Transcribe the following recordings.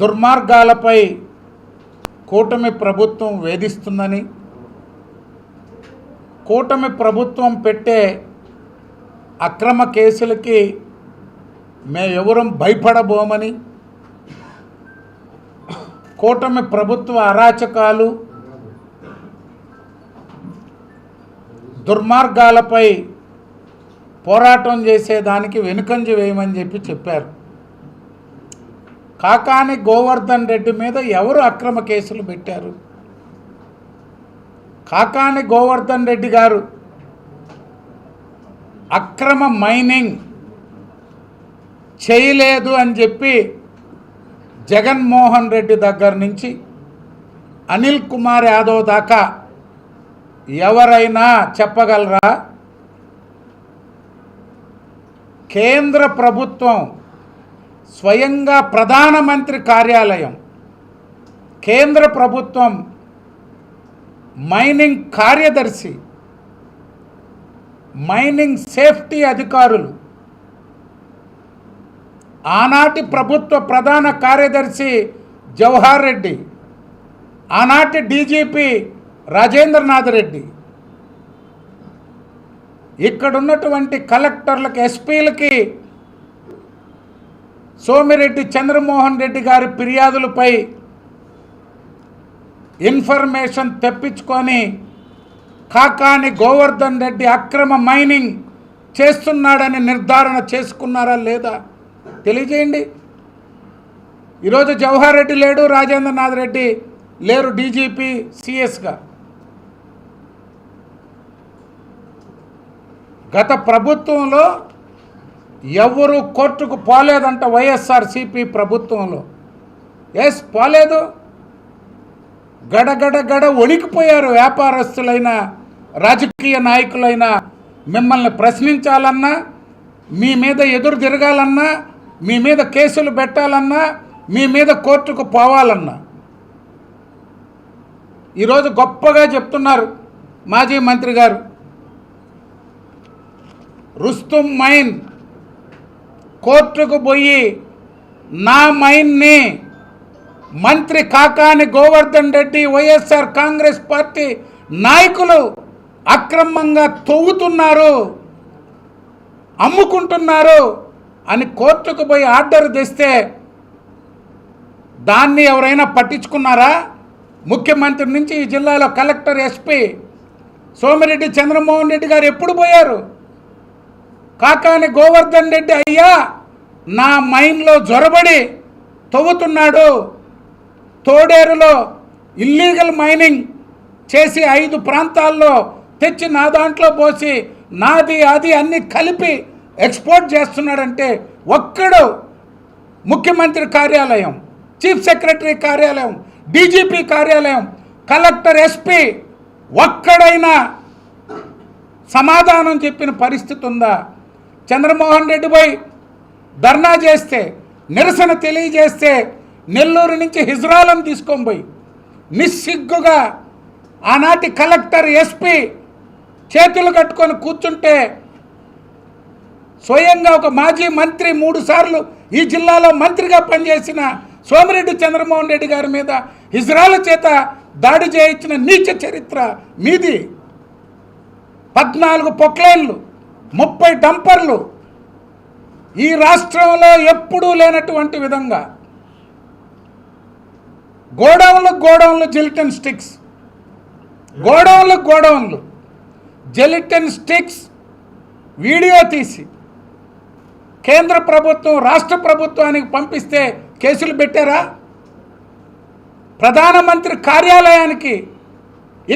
దుర్మార్గాలపై కూటమి ప్రభుత్వం వేధిస్తుందని కూటమి ప్రభుత్వం పెట్టే అక్రమ కేసులకి మేమెవరం భయపడబోమని కూటమి ప్రభుత్వ అరాచకాలు దుర్మార్గాలపై పోరాటం చేసేదానికి వెనుకంజ వేయమని చెప్పి చెప్పారు. కాకాని గోవర్ధన్ రెడ్డి మీద ఎవరు అక్రమ కేసులు పెట్టారు? కాకాని గోవర్ధన్ రెడ్డి గారు అక్రమ మైనింగ్ చేయలేదు అని చెప్పి జగన్మోహన్ రెడ్డి దగ్గర నుంచి అనిల్ కుమార్ యాదవ్ దాకా ఎవరైనా చెప్పగలరా? కేంద్ర ప్రభుత్వం స్వయంగా ప్రధానమంత్రి కార్యాలయం కేంద్ర ప్రభుత్వం మైనింగ్ కార్యదర్శి మైనింగ్ సేఫ్టీ అధికారులు ఆనాటి ప్రభుత్వ ప్రధాన కార్యదర్శి జవహర్ రెడ్డి ఆనాటి డీజీపీ రాజేంద్రనాథ్ రెడ్డి. ఇక్కడున్నటువంటి కలెక్టర్లకు ఎస్పీలకి సోమిరెడ్డి చంద్రమోహన్ రెడ్డి గారి ఫిర్యాదులపై ఇన్ఫర్మేషన్ తెప్పించుకొని కాకాని గోవర్ధన్ రెడ్డి అక్రమ మైనింగ్ చేస్తున్నాడని నిర్ధారణ చేసుకున్నారా లేదా? తెలియజేయండి. ఈరోజు జవహర్ రెడ్డి లేడు రాజేంద్రనాథ్ రెడ్డి లేరు డీజీపీ సిఎస్గా. గత ప్రభుత్వంలో ఎవరు కోర్టుకు పోలేదంట వైఎస్ఆర్సిపి ప్రభుత్వంలో. ఎస్ పోలేదు? గడగడ గడ ఒలికిపోయారు వ్యాపారస్తులైన రాజకీయ నాయకులైన మిమ్మల్ని ప్రశ్నించాలన్నా మీ మీద ఎదురు తిరగాలన్నా మీ మీద కేసులు పెట్టాలన్నా మీ మీద కోర్టుకు పోవాలన్నా. ఈరోజు గొప్పగా చెప్తున్నారు మాజీ మంత్రి గారు. రుస్తుం మైన్ కోర్టుకు పోయి నా మైండ్ని మంత్రి కాకాని గోవర్ధన్ రెడ్డి వైఎస్ఆర్ కాంగ్రెస్ పార్టీ నాయకులు అక్రమంగా తవ్వుతున్నారు అమ్ముకుంటున్నారు అని కోర్టుకు పోయి ఆర్డర్ తెస్తే దాన్ని ఎవరైనా పట్టించుకున్నారా? ముఖ్యమంత్రి నుంచి ఈ జిల్లాలో కలెక్టర్ ఎస్పీ సోమిరెడ్డి చంద్రమోహన్ రెడ్డి గారు ఎప్పుడు పోయారు? కాకాని గోవర్ధన్ రెడ్డి అయ్యా! నా మైండ్లో జొరబడి తవ్వుతున్నాడు. తోడేరులో ఇల్లీగల్ మైనింగ్ చేసి ఐదు ప్రాంతాల్లో తెచ్చి నా దాంట్లో పోసి నాది అది అన్ని కలిపి ఎక్స్పోర్ట్ చేస్తున్నాడంటే ఒక్కడు ముఖ్యమంత్రి కార్యాలయం చీఫ్ సెక్రటరీ కార్యాలయం డీజీపీ కార్యాలయం కలెక్టర్ ఎస్పీ ఒక్కడైనా సమాధానం చెప్పిన పరిస్థితి ఉందా? చంద్రమోహన్ రెడ్డి పోయి ధర్నా చేస్తే నిరసన తెలియజేస్తే నెల్లూరు నుంచి హిజ్రాలను తీసుకొని పోయి నిస్సిగ్గుగా ఆనాటి కలెక్టర్ ఎస్పీ చేతులు కట్టుకొని కూర్చుంటే స్వయంగా ఒక మాజీ మంత్రి మూడు సార్లు ఈ జిల్లాలో మంత్రిగా పనిచేసిన సోమిరెడ్డి చంద్రమోహన్ రెడ్డి గారి మీద ఇజ్రాయల్ చేత దాడి చేయించిన నీచ చరిత్ర మీది. పద్నాలుగు పొక్లైన్లు ముప్పై డంపర్లు ఈ రాష్ట్రంలో ఎప్పుడూ లేనటువంటి విధంగా గోడౌన్లు గోడౌన్లు జెలిటన్ స్టిక్స్. గోడౌన్లు గోడౌన్లు. జెలిటన్ స్టిక్స్ వీడియో తీసి కేంద్ర ప్రభుత్వం రాష్ట్ర ప్రభుత్వానికి పంపిస్తే కేసులు పెట్టారా? ప్రధానమంత్రి కార్యాలయానికి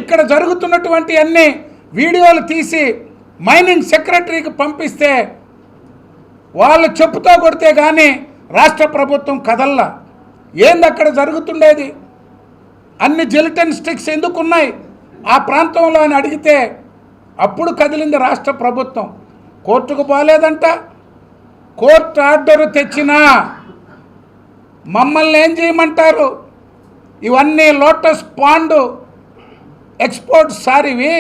ఇక్కడ జరుగుతున్నటువంటి అన్ని వీడియోలు తీసి మైనింగ్ సెక్రటరీకి పంపిస్తే వాళ్ళు చెప్పుతో కొడితే కానీ రాష్ట్ర ప్రభుత్వం కదల్లా. ఏంది అక్కడ జరుగుతుండేది? అన్ని జెలిటన్ స్టిక్స్ ఎందుకున్నాయి? ఆ ప్రాంతంలో అని అడిగితే అప్పుడు కదిలింది రాష్ట్ర ప్రభుత్వం. కోర్టుకు పోలేదంట. కోర్టు ఆర్డర్ తెచ్చినా మమ్మల్ని ఏం చేయమంటారు? ఇవన్నీ లోటస్ పాండు ఎక్స్పోర్ట్ సారివి.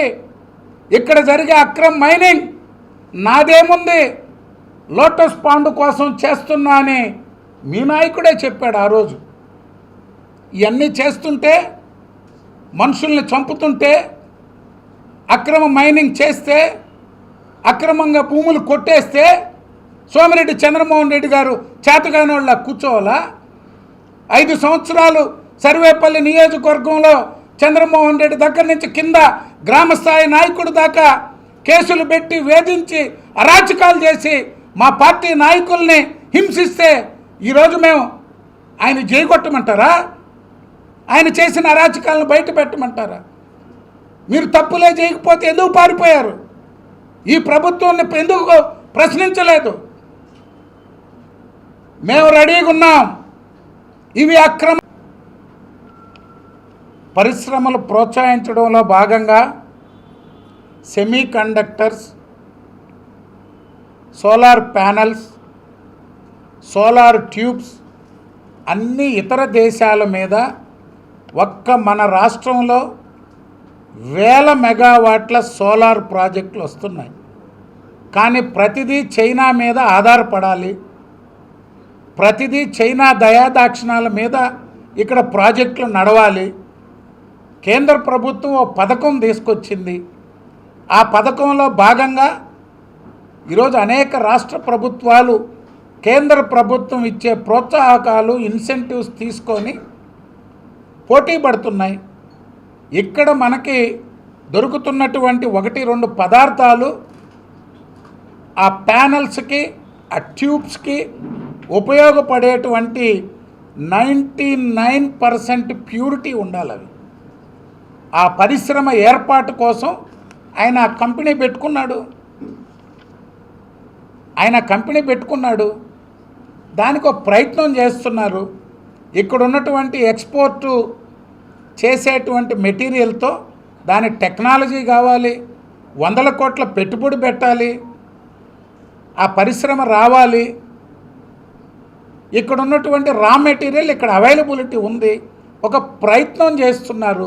ఇక్కడ జరిగే అక్రమ్ మైనింగ్ నాదేముంది? లోటస్ పాండు కోసం చేస్తున్నా అని మీ నాయకుడే చెప్పాడు ఆ రోజు. ఇవన్నీ చేస్తుంటే మనుషుల్ని చంపుతుంటే అక్రమ మైనింగ్ చేస్తే అక్రమంగా భూములు కొట్టేస్తే సోమిరెడ్డి చంద్రమోహన్ రెడ్డి గారు చేతగానోళ్ళ వాళ్ళ కూర్చోవాలా? ఐదు సంవత్సరాలు సర్వేపల్లి నియోజకవర్గంలో చంద్రమోహన్ రెడ్డి దగ్గర నుంచి కింద గ్రామస్థాయి నాయకుడు దాకా కేసులు పెట్టి వేధించి అరాచకాలు చేసి మా పార్టీ నాయకుల్ని హింసిస్తే ఈరోజు మేము ఆయన జైగొట్టమంటారా? ఆయన చేసిన అరాచకాలను బయట పెట్టమంటారా? మీరు తప్పులే చేయకపోతే ఎందుకు పారిపోయారు? ఈ ప్రభుత్వాన్ని ఎందుకు ప్రశ్నించలేదు? మేము రెడీగా ఉన్నాం. ఇవి అక్రమ పరిశ్రమలు ప్రోత్సహించడంలో భాగంగా semiconductors solar panels solar tubes అన్ని ఇతర దేశాల మీద ఒక్క మన రాష్ట్రంలో వేల మెగావాట్ల సోలార్ ప్రాజెక్టులు వస్తున్నాయి. కానీ ప్రతిదీ చైనా మీద ఆధారపడాలి. ప్రతిదీ చైనా దయాదాక్షిణాల మీద ఇక్కడ ప్రాజెక్టులు నడవాలి. కేంద్ర ప్రభుత్వం ఓ పథకం తీసుకొచ్చింది. ఆ పథకంలో భాగంగా ఈరోజు అనేక రాష్ట్ర ప్రభుత్వాలు కేంద్ర ప్రభుత్వం ఇచ్చే ప్రోత్సాహకాలు ఇన్సెంటివ్స్ తీసుకొని పోటీ పడుతున్నాయి. ఇక్కడ మనకి దొరుకుతున్నటువంటి ఒకటి రెండు పదార్థాలు ఆ ప్యానల్స్కి ఆ ట్యూబ్స్కి ఉపయోగపడేటువంటి నైంటీ నైన్ పర్సెంట్ ప్యూరిటీ ఉండాలి అవి. ఆ పరిశ్రమ ఏర్పాటు కోసం ఆయన ఆ కంపెనీ పెట్టుకున్నాడు. ఆయన కంపెనీ పెట్టుకున్నాడు. దానికి ఒక ప్రయత్నం చేస్తున్నారు. ఇక్కడ ఉన్నటువంటి ఎక్స్పోర్టు చేసేటువంటి మెటీరియల్తో దాని టెక్నాలజీ కావాలి. వందల కోట్ల పెట్టుబడి పెట్టాలి. ఆ పరిశ్రమ రావాలి. ఇక్కడ ఉన్నటువంటి రా మెటీరియల్ ఇక్కడ అవైలబిలిటీ ఉంది. ఒక ప్రయత్నం చేస్తున్నారు.